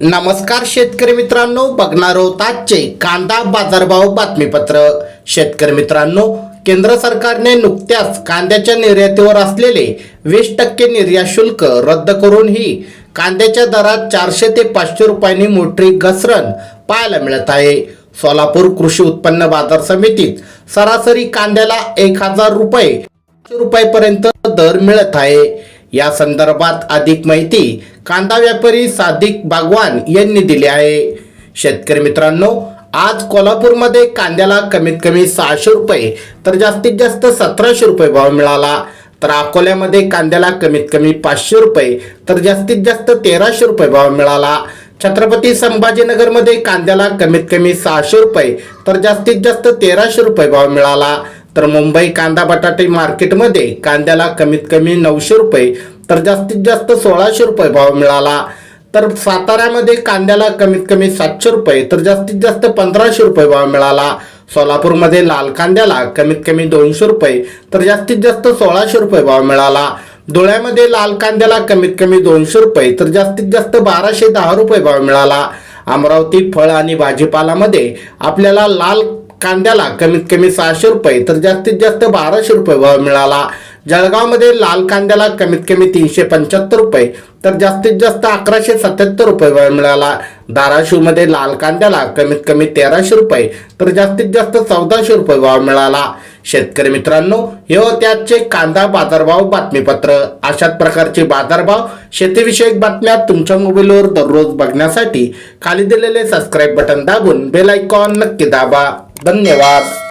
नमस्कार शेतकरी मित्रांनो बघणार आहोत आजचे कांदा बाजारभाव बातमीपत्र. शेतकरी मित्रांनो केंद्र सरकारने नुकत्याच कांद्याच्या निर्यातीवर असलेले वीस टक्के निर्यात शुल्क रद्द करून ही कांद्याच्या दरात चारशे ते पाचशे रुपयांनी मोठी घसरण पाहायला मिळत आहे. सोलापूर कृषी उत्पन्न बाजार समितीत सरासरी कांद्याला एक हजार रुपये रुपयापर्यंत दर मिळत आहे. या संदर्भात अधिक माहिती कांदा व्यापारी सादिक बागवान यांनी दिली आहे. शेतकरी मित्रांनो आज कोल्हापूरमध्ये कांद्याला कमीत कमी सहाशे रुपये तर जास्तीत जास्त सतराशे रुपये भाव मिळाला. तर अकोल्यामध्ये कांद्याला कमीत कमी पाचशे रुपये तर जास्तीत जास्त तेराशे रुपये भाव मिळाला. छत्रपती संभाजीनगरमध्ये कांद्याला कमीत कमी सहाशे रुपये तर जास्तीत जास्त तेराशे रुपये भाव मिळाला. तर मुंबई कांदा बटाटे मार्केटमध्ये कांद्याला कमीत कमी नऊशे रुपये तर जास्तीत जास्त सोळाशे रुपये भाव मिळाला. तर साताऱ्यामध्ये कांद्याला कमीत कमी सातशे रुपये तर जास्तीत जास्त पंधराशे रुपये भाव मिळाला. सोलापूरमध्ये लाल कांद्याला कमीत कमी दोनशे रुपये तर जास्तीत जास्त सोळाशे रुपये भाव मिळाला. धुळ्यामध्ये लाल कांद्याला कमीत कमी दोनशे रुपये तर जास्तीत जास्त बाराशे दहा रुपये भाव मिळाला. अमरावती फळ आणि भाजीपालामध्ये आपल्याला लाल कांद्याला कमीत कमी सहाशे रुपये तर जास्तीत जास्त बाराशे रुपये भाव मिळाला. जळगावमध्ये लाल कांद्याला कमीत कमी तीनशे पंच्याहत्तर रुपये तर जास्तीत जास्त अकराशे सत्याहत्तर रुपये भाव मिळाला. धाराशिवमध्ये लाल कांद्याला कमीत कमी तेराशे रुपये तर जास्तीत जास्त चौदाशे रुपये भाव मिळाला. शेतकरी मित्रांनो हे होते आजचे कांदा बाजारभाव बातमीपत्र. अशाच प्रकारचे बाजारभाव शेतीविषयक बातम्या तुमच्या मोबाईलवर दररोज बघण्यासाठी खाली दिलेले सबस्क्राईब बटन दाबून बेल आयकॉन नक्की दाबा. धन्यवाद